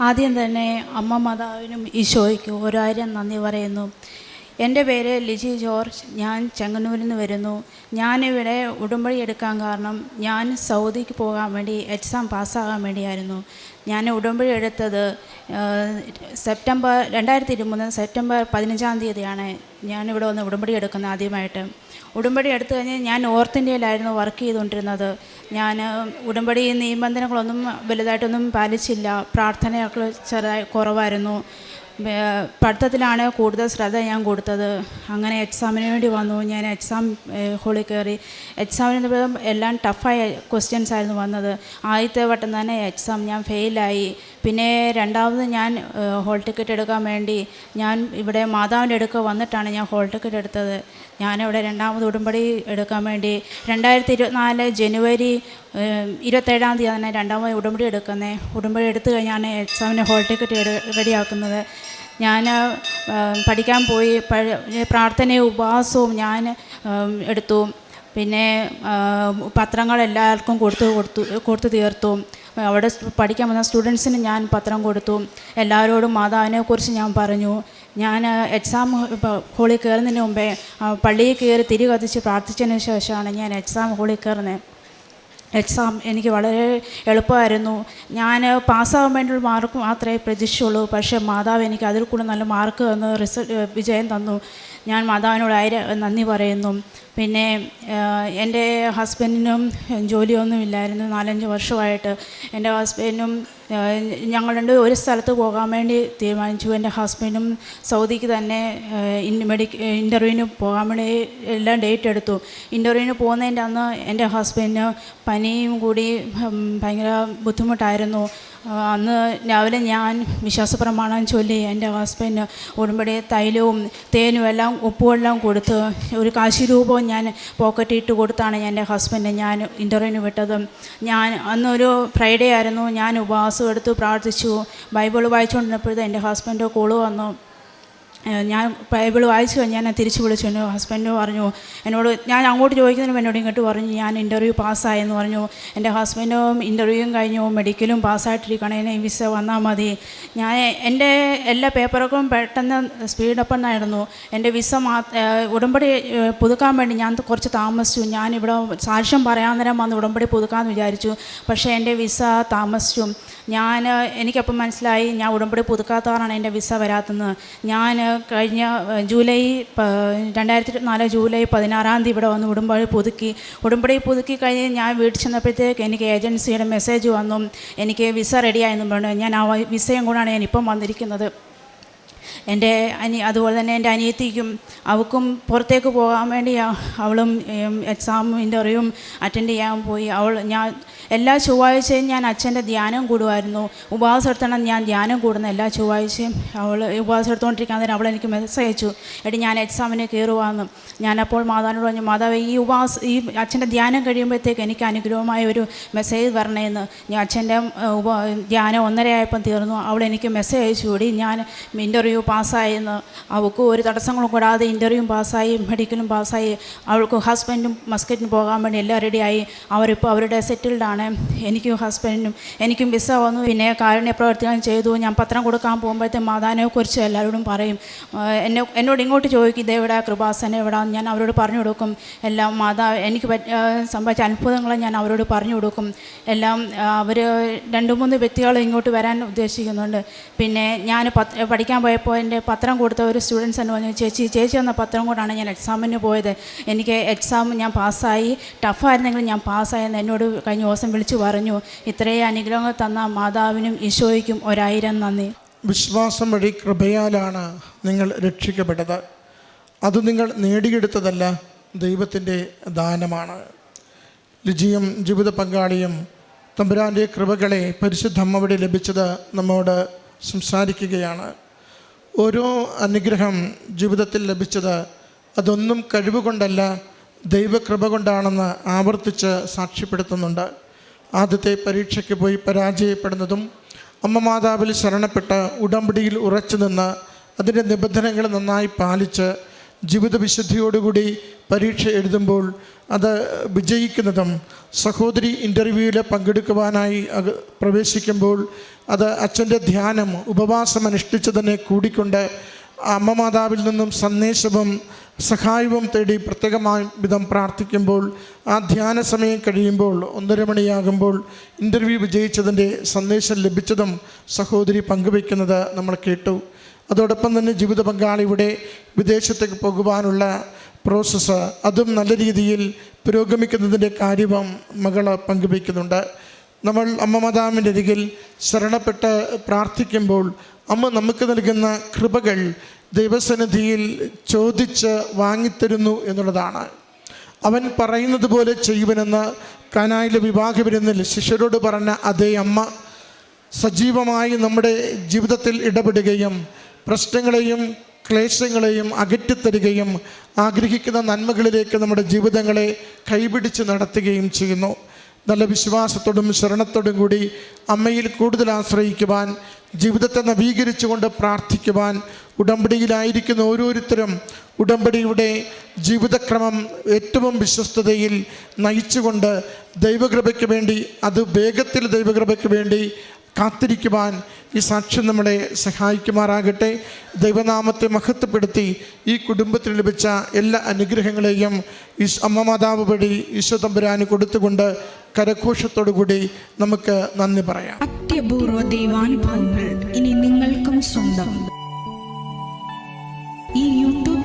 ആദ്യം തന്നെ അമ്മ മാതാവിനും ഈശോയ്ക്കും ഒരായിരം നന്ദി പറയുന്നു. എന്റെ പേര് ലിജി ജോർജ്. ഞാൻ ചെങ്ങന്നൂരിൽ നിന്ന് വരുന്നു. ഞാനിവിടെ ഉടമ്പടി എടുക്കാൻ കാരണം ഞാൻ സൗദിക്ക് പോകാൻ വേണ്ടി എക്സാം പാസ്സാകാൻ വേണ്ടിയായിരുന്നു. ഞാൻ ഉടമ്പടി എടുത്തത് സെപ്റ്റംബർ രണ്ടായിരത്തി ഇരുപത് സെപ്റ്റംബർ പതിനഞ്ചാം തീയതിയാണ് ഞാനിവിടെ വന്ന് ഉടമ്പടി എടുക്കുന്നത് ആദ്യമായിട്ട്. ഉടമ്പടി എടുത്തു കഴിഞ്ഞ് ഞാൻ നോർത്ത് ഇന്ത്യയിലായിരുന്നു വർക്ക് ചെയ്തുകൊണ്ടിരുന്നത്. ഞാൻ ഉടമ്പടി നിബന്ധനകളൊന്നും വലുതായിട്ടൊന്നും പാലിച്ചില്ല. പ്രാർത്ഥനയൊക്കെ ചെറുതായി കുറവായിരുന്നു. പഠിത്തത്തിലാണ് കൂടുതൽ ശ്രദ്ധ ഞാൻ കൊടുത്തത്. അങ്ങനെ എക്സാമിന് വേണ്ടി വന്നു. ഞാൻ എക്സാം ഹോളിൽ കയറി. എക്സാമിന് എല്ലാം ടഫായ ക്വസ്റ്റ്യൻസ് ആയിരുന്നു വന്നത്. ആദ്യത്തെ വട്ടം തന്നെ എക്സാം ഞാൻ ഫെയിലായി പിന്നെ രണ്ടാമത് ഞാൻ ഹോൾ ടിക്കറ്റ് എടുക്കാൻ വേണ്ടി ഞാൻ ഇവിടെ മാതാവിന്റെ അടുക്ക വന്നിട്ടാണ് ഞാൻ ഹോൾ ടിക്കറ്റ് എടുത്തത്. ഞാനിവിടെ രണ്ടാമത് ഉടമ്പടി എടുക്കാൻ വേണ്ടി രണ്ടായിരത്തി ഇരുപത്തിനാല് ജനുവരി ഇരുപത്തേഴാം തീയതി തന്നെ രണ്ടാമത് ഉടമ്പടി എടുക്കുന്നത് ഉടമ്പടി എടുത്തു കഴിഞ്ഞാണ് എക്സാമിന് ഹോൾ ടിക്കറ്റ് റെഡിയാക്കുന്നത്. ഞാൻ പഠിക്കാൻ പോയി പ്രാർത്ഥനയും ഉപവാസവും ഞാൻ എടുത്തു. പിന്നെ പത്രങ്ങൾ എല്ലാവർക്കും കൊടുത്തു കൊടുത്തു കൊടുത്തു തീർത്തു. അവിടെ പഠിക്കാൻ വന്ന സ്റ്റുഡൻസിന് ഞാൻ പത്രം കൊടുത്തു. എല്ലാവരോടും മാതാവിനെക്കുറിച്ച് ഞാൻ പറഞ്ഞു. ഞാൻ എക്സാം ഹോളിൽ കയറുന്നതിന് മുമ്പേ പള്ളിയിൽ കയറി തിരി കത്തിച്ച് പ്രാർത്ഥിച്ചതിന് ശേഷമാണ് ഞാൻ എക്സാം ഹോളിൽ കയറുന്നത് എക്സാം എനിക്ക് വളരെ എളുപ്പമായിരുന്നു. ഞാൻ പാസ്സാകാൻ വേണ്ടിയുള്ള മാർക്ക് മാത്രമേ പ്രതീക്ഷിച്ചുള്ളൂ. പക്ഷേ മാതാവ് എനിക്ക് അതിൽ കൂടെ നല്ല മാർക്ക് തന്നു റിസൾട്ട് വിജയം തന്നു. ഞാൻ മാതാവിനോട് ആയിരം നന്ദി പറയുന്നു. പിന്നെ എന്റെ ഹസ്ബൻഡിനും ജോലിയൊന്നും ഇല്ലായിരുന്നു നാലഞ്ച് വർഷമായിട്ട് എന്റെ ഹസ്ബൻഡിനും ഞങ്ങൾ രണ്ട് ഒരു സ്ഥലത്ത് പോകാൻ വേണ്ടി തീരുമാനിച്ചു. എന്റെ ഹസ്ബൻഡും സൗദിക്ക് തന്നെ മെഡിക്ക ഇന്റർവ്യൂവിന് പോകാൻ വേണ്ടി എല്ലാം ഡേറ്റ് എടുത്തു. ഇന്റർവ്യൂവിന് പോകുന്നതിന്റെ അന്ന് എന്റെ ഹസ്ബൻഡിന് പനിയും കൂടി ഭയങ്കര ബുദ്ധിമുട്ടായിരുന്നു. അന്ന് രാവിലെ ഞാൻ വിശ്വാസപ്രമാണം ചൊല്ലി എന്റെ ഹസ്ബൻഡ് ഉടമ്പടി തൈലവും തേനും എല്ലാം ഉപ്പുമെല്ലാം കൊടുത്ത് ഒരു കാശി രൂപവും ഞാൻ പോക്കറ്റിൽ ഇട്ട് കൊടുത്താണ് എന്റെ ഹസ്ബൻഡ് ഞാൻ ഇന്റർവ്യൂവിന് വിട്ടത്. ഞാൻ അന്നൊരു ഫ്രൈഡേ ആയിരുന്നു ഞാൻ ഉപവാസം എടുത്ത് പ്രാർത്ഥിച്ചു. ബൈബിൾ വായിച്ചുകൊണ്ടിരുന്നപ്പോഴത്തെ എന്റെ ഹസ്ബൻഡ് കോൾ വന്നു. ഞാൻ ബൈബിൾ വായിച്ചു കഴിഞ്ഞ് ഞാൻ തിരിച്ചു വിളിച്ചു. എന്റെ ഹസ്ബൻഡ് പറഞ്ഞു എന്നോട് ഞാൻ അങ്ങോട്ട് ചോദിക്കുന്നതിന് എന്നോട് ഇങ്ങോട്ട് പറഞ്ഞു ഞാൻ ഇന്റർവ്യൂ പാസ്സായെന്ന് പറഞ്ഞു. എന്റെ ഹസ്ബൻഡും ഇന്റർവ്യൂവും കഴിഞ്ഞു മെഡിക്കലും പാസ്സായിട്ടിരിക്കണേനെ വിസ വന്നാൽ മതി. ഞാൻ എന്റെ എല്ലാ പേപ്പറൊക്കെ പെട്ടെന്ന് സ്പീഡപ്പ് ആയിരുന്നു എന്റെ വിസ മാ ഉടമ്പടി പുതുക്കാൻ വേണ്ടി ഞാൻ കുറച്ച് താമസിച്ചു. ഞാൻ ഞാനിവിടെ സാക്ഷ്യം പറയാൻ നേരം വന്ന് ഉടമ്പടി പുതുക്കാമെന്ന് വിചാരിച്ചു. പക്ഷേ എന്റെ വിസ താമസിച്ചു. ഞാൻ എനിക്കപ്പം മനസ്സിലായി ഞാൻ ഉടമ്പടി പുതുക്കാത്തതാണ് എന്റെ വിസ വരാത്തത് ഞാൻ കഴിഞ്ഞ ജൂലൈ രണ്ടായിരത്തി ഇരുപത്തിനാല് ജൂലൈ പതിനാറാം തീയതി ഇവിടെ വന്ന് ഉടുമ്പടി പുതുക്കി. ഉടുമ്പടി പുതുക്കി കഴിഞ്ഞ് ഞാൻ വീട്ടിൽ ചെന്നപ്പോഴത്തേക്ക് എനിക്ക് ഏജൻസിയുടെ മെസ്സേജ് വന്നു. എനിക്ക് വിസ റെഡിയായെന്നും പറഞ്ഞു. ഞാൻ ആ വിസയും കൂടാണ് ഞാൻ ഇപ്പം വന്നിരിക്കുന്നത്. എന്റെ അനി അതുപോലെ തന്നെ എന്റെ അനിയത്തിക്കും അവൾക്കും പുറത്തേക്ക് പോകാൻ വേണ്ടി അവളും എക്സാം ഇന്റർവ്യൂവും അറ്റൻഡ് ചെയ്യാൻ പോയി. അവൾ ഞാൻ എല്ലാ ചൊവ്വാഴ്ചയും ഞാൻ അച്ഛന്റെ ധ്യാനം കൂടുമായിരുന്നു. ഉപവാസം എടുത്തണം ഞാൻ ധ്യാനം കൂടുന്ന എല്ലാ ചൊവ്വാഴ്ചയും. അവൾ ഉപവാസം എടുത്തുകൊണ്ടിരിക്കാൻ നേരം അവൾ എനിക്ക് മെസ്സേജ് അയച്ചു. എടി ഞാൻ എക്സാമിന് കയറുവാന്ന്. ഞാനപ്പോൾ മാതാവിനോട് പറഞ്ഞു മാതാവ് ഈ ഉപവാസ ഈ അച്ഛന്റെ ധ്യാനം കഴിയുമ്പോഴത്തേക്ക് എനിക്ക് അനുഗ്രഹമായ ഒരു മെസ്സേജ് വരണേന്ന് ഞാൻ അച്ഛന്റെ ഉപ ധ്യാനം ഒന്നരയായപ്പം തീർന്നു. അവൾ എനിക്ക് മെസ്സേജ് അയച്ചു. കൂടി ഞാൻ ഇന്റർവ്യൂ പാസ്സായെന്ന് അവൾക്ക് ഒരു തടസ്സങ്ങളും കൂടാതെ ഇന്റർവ്യൂവും പാസ്സായി മെഡിക്കലും പാസ്സായി. അവൾക്ക് ഹസ്ബൻഡും മസ്കറ്റിന് പോകാൻ വേണ്ടി എല്ലാം റെഡിയായി അവരിപ്പോൾ അവരുടെ സെറ്റിൽഡാണ് എനിക്കും ഹസ്ബൻഡിനും എനിക്കും വിസ വന്നു. പിന്നെ കാരുണ്യ പ്രവർത്തികൾ ചെയ്തു. ഞാൻ പത്രം കൊടുക്കാൻ പോകുമ്പോഴത്തെ മാതാനെക്കുറിച്ച് എല്ലാവരോടും പറയും. എന്നെ എന്നോട് ഇങ്ങോട്ട് ചോദിക്കും. ഇതെവിടെ കൃപാസന? എവിടെ? ഞാൻ അവരോട് പറഞ്ഞു കൊടുക്കും. എല്ലാം മാതാ എനിക്ക് സംഭവിച്ച അത്ഭുതങ്ങൾ ഞാൻ അവരോട് പറഞ്ഞു കൊടുക്കും. എല്ലാം അവർ രണ്ട് മൂന്ന് വ്യക്തികൾ ഇങ്ങോട്ട് വരാൻ ഉദ്ദേശിക്കുന്നുണ്ട്. പിന്നെ ഞാൻ പഠിക്കാൻ പോയപ്പോൾ എന്റെ പത്രം കൊടുത്ത ഒരു സ്റ്റുഡൻസ് എന്ന് പറഞ്ഞു ചേച്ചി ചേച്ചി വന്ന പത്രം കൊണ്ടാണ് ഞാൻ എക്സാമിന് പോയത്. എനിക്ക് എക്സാം ഞാൻ പാസ്സായി ടഫായിരുന്നെങ്കിലും ഞാൻ പാസ്സായെന്ന് എന്നോട് കഴിഞ്ഞ ദിവസം വിളിച്ചു പറഞ്ഞു. ഇത്രയും അനുഗ്രഹങ്ങൾ തന്ന മാതാവിനും ഈശോയ്ക്കും ഒരായിരം നന്ദി. വിശ്വാസം വഴി കൃപയാലാണ് നിങ്ങൾ രക്ഷിക്കപ്പെട്ടത്. അത് നിങ്ങൾ നേടിയെടുത്തതല്ല ദൈവത്തിന്റെ ദാനമാണ്. ലിജിയും ജീവിത പങ്കാളിയും തമ്പുരാന്റെ കൃപകളെ പരിശുദ്ധമ്മ വഴി ലഭിച്ചത് നമ്മോട് സംസാരിക്കുകയാണ്. ഓരോ അനുഗ്രഹം ജീവിതത്തിൽ ലഭിച്ചത് അതൊന്നും കഴിവുകൊണ്ടല്ല ദൈവകൃപ കൊണ്ടാണെന്ന് ആവർത്തിച്ച് സാക്ഷ്യപ്പെടുത്തുന്നുണ്ട്. ആദ്യത്തെ പരീക്ഷയ്ക്ക് പോയി പരാജയപ്പെടുന്നതും അമ്മ മാതാവിൽ ശരണപ്പെട്ട് ഉടമ്പടിയിൽ ഉറച്ചു നിന്ന് അതിന്റെ നിബന്ധനകൾ നന്നായി പാലിച്ച് ജീവിത വിശുദ്ധിയോടുകൂടി പരീക്ഷ എഴുതുമ്പോൾ അത് വിജയിക്കുന്നതും സഹോദരി ഇന്റർവ്യൂവിൽ പങ്കെടുക്കുവാനായി പ്രവേശിക്കുമ്പോൾ അത് അച്ഛന്റെ ധ്യാനം ഉപവാസം അനുഷ്ഠിച്ച് തന്നെ കൂടിക്കൊണ്ട് അമ്മ മാതാവിൽ നിന്നും സന്ദേശവും സഹായവും തേടി പ്രത്യേകമായ വിധം പ്രാർത്ഥിക്കുമ്പോൾ ആ ധ്യാന സമയം കഴിയുമ്പോൾ ഒന്നര മണിയാകുമ്പോൾ ഇന്റർവ്യൂ വിജയിച്ചതിന്റെ സന്ദേശം ലഭിച്ചതും സഹോദരി പങ്കുവയ്ക്കുന്നത് നമ്മൾ കേട്ടു. അതോടൊപ്പം തന്നെ ജീവിത പങ്കാളിയുടെ വിദേശത്തേക്ക് പോകുവാനുള്ള പ്രോസസ്സ് അതും നല്ല രീതിയിൽ പുരോഗമിക്കുന്നതിന്റെ കാര്യവും മകൾ പങ്കുവയ്ക്കുന്നുണ്ട്. നമ്മൾ അമ്മ മാതാവിന്റെ അരികിൽ ശരണപ്പെട്ട് പ്രാർത്ഥിക്കുമ്പോൾ അമ്മ നമുക്ക് നൽകുന്ന കൃപകൾ ദൈവസന്നിധിയിൽ ചോദിച്ച് വാങ്ങിത്തരുന്നു എന്നുള്ളതാണ്. അവൻ പറയുന്നത് പോലെ ചെയ്യുവനെന്ന് കാനായിലെ വിവാഹ ശിഷ്യരോട് പറഞ്ഞ അതേ അമ്മ സജീവമായി നമ്മുടെ ജീവിതത്തിൽ ഇടപെടുകയും പ്രശ്നങ്ങളെയും ക്ലേശങ്ങളെയും അകറ്റിത്തരികയും ആഗ്രഹിക്കുന്ന നന്മകളിലേക്ക് നമ്മുടെ ജീവിതങ്ങളെ കൈപിടിച്ച് നടത്തുകയും ചെയ്യുന്നു. നല്ല വിശ്വാസത്തോടും ശരണത്തോടും കൂടി അമ്മയിൽ കൂടുതൽ ആശ്രയിക്കുവാൻ ജീവിതത്തെ നവീകരിച്ചുകൊണ്ട് പ്രാർത്ഥിക്കുവാൻ ഉടമ്പടിയിലായിരിക്കുന്ന ഓരോരുത്തരും ഉടമ്പടിയുടെ ജീവിതക്രമം ഏറ്റവും വിശ്വസ്തതയിൽ നയിച്ചുകൊണ്ട് ദൈവകൃപയ്ക്ക് വേണ്ടി അത് വേഗത്തിൽ ദൈവകൃപയ്ക്ക് വേണ്ടി കാത്തിരിക്കുവാൻ ഈ സാക്ഷ്യം നമ്മളെ സഹായിക്കുമാറാകട്ടെ. ദൈവനാമത്തെ മഹത്വപ്പെടുത്തി ഈ കുടുംബത്തിന് ലഭിച്ച എല്ലാ അനുഗ്രഹങ്ങളെയും ഈ അമ്മ മാതാവ് വഴി ഈശോ തമ്പുരാന് കൊടുത്തുകൊണ്ട് കരഘോഷത്തോടു കൂടി നമുക്ക് നന്ദി പറയാം. അത്യപൂർവ ദൈവാനുഭവങ്ങൾ ഇനി നിങ്ങൾക്കും സ്വന്തം. ഈ യൂട്യൂബ്